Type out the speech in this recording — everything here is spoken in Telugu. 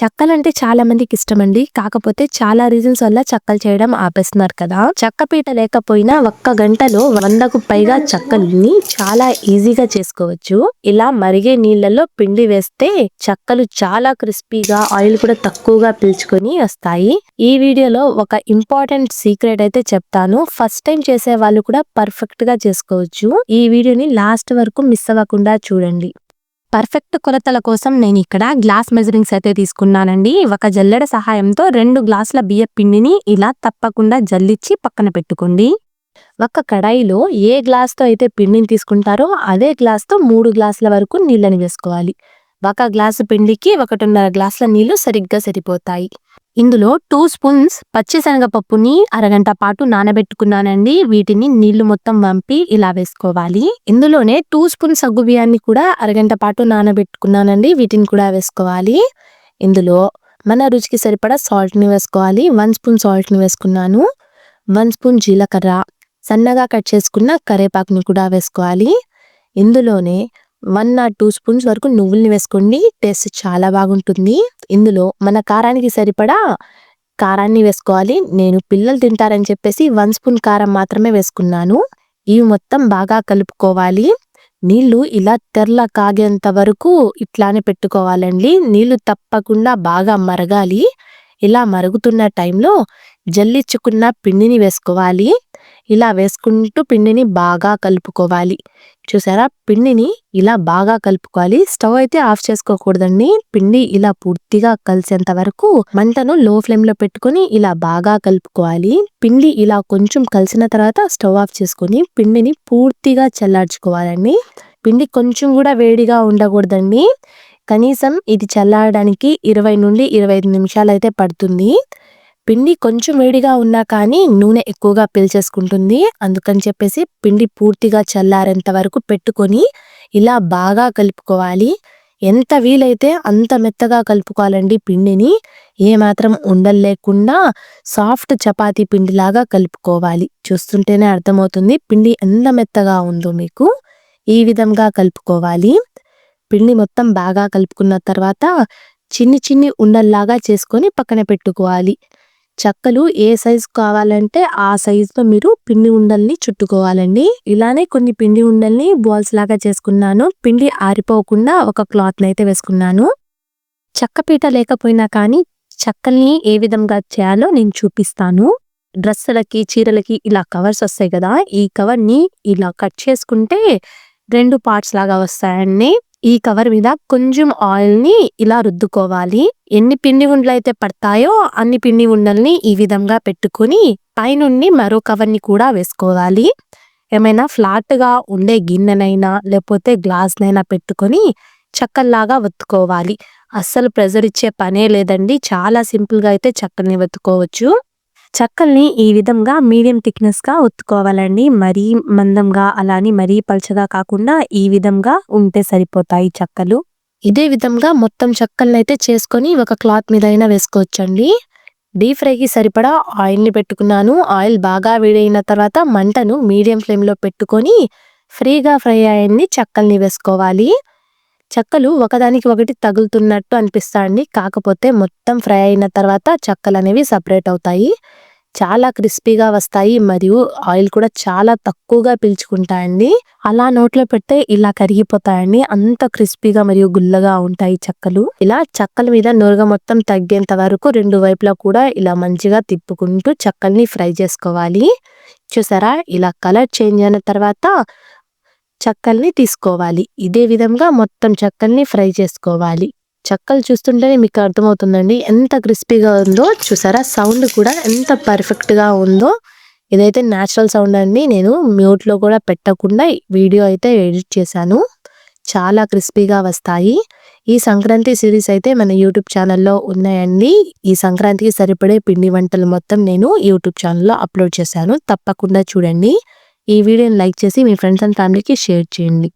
చక్కలంటే చాలా మందికి ఇష్టమండి. కాకపోతే చాలా రీజన్స్ వల్ల చక్కలు చేయడం ఆపేస్తున్నారు కదా. చెక్క పీట లేకపోయినా ఒక్క గంటలో వందకు పైగా చక్కల్ని చాలా ఈజీగా చేసుకోవచ్చు. ఇలా మరిగే నీళ్ళలో పిండి వేస్తే చక్కలు చాలా క్రిస్పీగా ఆయిల్ కూడా తక్కువగా పీల్చుకొని వస్తాయి. ఈ వీడియోలో ఒక ఇంపార్టెంట్ సీక్రెట్ అయితే చెప్తాను. ఫస్ట్ టైం చేసే వాళ్ళు కూడా పర్ఫెక్ట్గా చేసుకోవచ్చు. ఈ వీడియోని లాస్ట్ వరకు మిస్ అవ్వకుండా చూడండి. పర్ఫెక్ట్ కొలతల కోసం నేను ఇక్కడ గ్లాస్ మెజరింగ్స్ అయితే తీసుకున్నానండి. ఒక జల్లెడ సహాయంతో రెండు గ్లాసుల బియ్య పిండిని ఇలా తప్పకుండా జల్లిచ్చి పక్కన పెట్టుకోండి. ఒక కడాయిలో ఏ గ్లాస్తో అయితే పిండిని తీసుకుంటారో అదే గ్లాస్తో మూడు గ్లాసుల వరకు నీళ్ళని వేసుకోవాలి. ఒక గ్లాసు పిండికి ఒకటిన్నర గ్లాసుల నీళ్ళు సరిగ్గా సరిపోతాయి. ఇందులో టూ స్పూన్స్ పచ్చిశనగపప్పుని అరగంట పాటు నానబెట్టుకున్నానండి. వీటిని నీళ్ళు మొత్తం వంపి ఇలా వేసుకోవాలి. ఇందులోనే టూ స్పూన్స్ సగ్గు బియ్యాన్ని కూడా అరగంట పాటు నానబెట్టుకున్నానండి. వీటిని కూడా వేసుకోవాలి. ఇందులో మన రుచికి సరిపడా సాల్ట్ని వేసుకోవాలి. వన్ స్పూన్ సాల్ట్ని వేసుకున్నాను. వన్ స్పూన్ జీలకర్ర సన్నగా కట్ చేసుకున్న కరేపాకుని కూడా వేసుకోవాలి. ఇందులోనే వన్ ఆర్ టూ స్పూన్స్ వరకు నువ్వుల్ని వేసుకోండి. టేస్ట్ చాలా బాగుంటుంది. ఇందులో మన కారానికి సరిపడా కారాన్ని వేసుకోవాలి. నేను పిల్లలు తింటారని చెప్పేసి వన్ స్పూన్ కారం మాత్రమే వేసుకున్నాను. ఇవి మొత్తం బాగా కలుపుకోవాలి. నీళ్ళు ఇలా తెరల కాగేంత వరకు ఇట్లానే పెట్టుకోవాలండి. నీళ్ళు తప్పకుండా బాగా మరగాలి. ఇలా మరుగుతున్న టైంలో జల్లిచ్చుకున్న పిండిని వేసుకోవాలి. ఇలా వేసుకుంటూ పిండిని బాగా కలుపుకోవాలి. చూసారా? పిండిని ఇలా బాగా కలుపుకోవాలి. స్టవ్ అయితే ఆఫ్ చేసుకోకూడదండి. పిండి ఇలా పూర్తిగా కలిసేంత వరకు మంటను లో ఫ్లేమ్లో పెట్టుకొని ఇలా బాగా కలుపుకోవాలి. పిండి ఇలా కొంచెం కలిసిన తర్వాత స్టవ్ ఆఫ్ చేసుకొని పిండిని పూర్తిగా చల్లార్చుకోవాలండి. పిండి కొంచెం కూడా వేడిగా ఉండకూడదండి. కనీసం ఇది చల్లారడానికి ఇరవై నుండి ఇరవై ఐదు నిమిషాలు అయితే పడుతుంది. పిండి కొంచెం వేడిగా ఉన్నా కానీ నూనె ఎక్కువగా పీల్చేసుకుంటుంది. అందుకని చెప్పేసి పిండి పూర్తిగా చల్లారేంత వరకు పెట్టుకొని ఇలా బాగా కలుపుకోవాలి. ఎంత వీలైతే అంత మెత్తగా కలుపుకోవాలండి పిండిని. ఏమాత్రం ఉండలు లేకుండా సాఫ్ట్ చపాతీ పిండిలాగా కలుపుకోవాలి. చూస్తుంటేనే అర్థమవుతుంది పిండి ఎంత మెత్తగా ఉందో మీకు. ఈ విధంగా కలుపుకోవాలి. పిండి మొత్తం బాగా కలుపుకున్న తర్వాత చిన్ని చిన్ని ఉండల్లాగా చేసుకొని పక్కన పెట్టుకోవాలి. చెక్కలు ఏ సైజు కావాలంటే ఆ సైజులో మీరు పిండి ఉండల్ని చుట్టుకోవాలండి. ఇలానే కొన్ని పిండి ఉండల్ని బాల్స్ లాగా చేసుకున్నాను. పిండి ఆరిపోకుండా ఒక క్లాత్ అయితే వేసుకున్నాను చెక్కపీట లేకపోయినా కానీ చెక్కల్ని ఏ విధంగా చేయాలో నేను చూపిస్తాను. డ్రెస్సులకి చీరలకి ఇలా కవర్స్ వస్తాయి కదా ఈ కవర్ని ఇలా కట్ చేసుకుంటే రెండు పార్ట్స్ లాగా వస్తాయండి. ఈ కవర్ మీద కొంచెం ఆయిల్ని ఇలా రుద్దుకోవాలి. ఎన్ని పిండి ఉండలు అయితే పడతాయో అన్ని పిండి ఉండల్ని ఈ విధంగా పెట్టుకొని పైనుండి మరో కవర్ని కూడా వేసుకోవాలి. ఏమైనా ఫ్లాట్గా ఉండే గిన్నెనైనా లేకపోతే గ్లాస్నైనా పెట్టుకొని చక్కల్లాగా ఒత్తుకోవాలి. అస్సలు ప్రెజర్ ఇచ్చే పనే లేదండి. చాలా సింపుల్గా అయితే చక్కని వత్తుకోవచ్చు చక్కల్ని ఈ విధంగా మీడియం థిక్నెస్గా ఒత్తుకోవాలండి. మరీ మందంగా అలానే మరీ పల్చగా కాకుండా ఈ విధంగా ఉంటే సరిపోతాయి చక్కలు. ఇదే విధంగా మొత్తం చక్కల్ని అయితే చేసుకొని ఒక క్లాత్ మీద అయినా వేసుకోవచ్చండి. డీప్ ఫ్రైకి సరిపడా ఆయిల్ని పెట్టుకున్నాను. ఆయిల్ బాగా వేడైన తర్వాత మంటను మీడియం ఫ్లేమ్లో పెట్టుకొని ఫ్రీగా ఫ్రై అయ్యింది చక్కల్ని వేసుకోవాలి. చెక్కలు ఒకదానికి ఒకటి తగులుతున్నట్టు అనిపిస్తాయండి కాకపోతే మొత్తం ఫ్రై అయిన తర్వాత చెక్కలు అనేవి సపరేట్ అవుతాయి. చాలా క్రిస్పీగా వస్తాయి మరియు ఆయిల్ కూడా చాలా తక్కువగా పీల్చుకుంటాయండి. అలా నోట్లో పెడితే ఇలా కరిగిపోతాయండి. అంత క్రిస్పీగా మరియు గుల్లగా ఉంటాయి చెక్కలు. ఇలా చెక్కల మీద నూరుగ మొత్తం తగ్గేంత వరకు రెండు వైపులా కూడా ఇలా మంచిగా తిప్పుకుంటూ చెక్కల్ని ఫ్రై చేసుకోవాలి. చూసారా? ఇలా కలర్ చేంజ్ అయిన తర్వాత చెక్కల్ని తీసుకోవాలి. ఇదే విధంగా మొత్తం చెక్కల్ని ఫ్రై చేసుకోవాలి. చక్కలు చూస్తుంటేనే మీకు అర్థమవుతుందండి. ఎంత క్రిస్పీగా ఉందో చూసారా? సౌండ్ కూడా ఎంత పర్ఫెక్ట్గా ఉందో. ఇదైతే న్యాచురల్ సౌండ్ అండి. నేను మ్యూట్లో కూడా పెట్టకుండా వీడియో అయితే ఎడిట్ చేశాను. చాలా క్రిస్పీగా వస్తాయి. ఈ సంక్రాంతి సిరీస్ అయితే మన యూట్యూబ్ ఛానల్లో ఉన్నాయండి. ఈ సంక్రాంతికి సరిపడే పిండి వంటలు మొత్తం నేను యూట్యూబ్ ఛానల్లో అప్లోడ్ చేశాను. తప్పకుండా చూడండి. ఈ వీడియోని లైక్ చేసి మీ ఫ్రెండ్స్ అండ్ ఫ్యామిలీకి షేర్ చేయండి.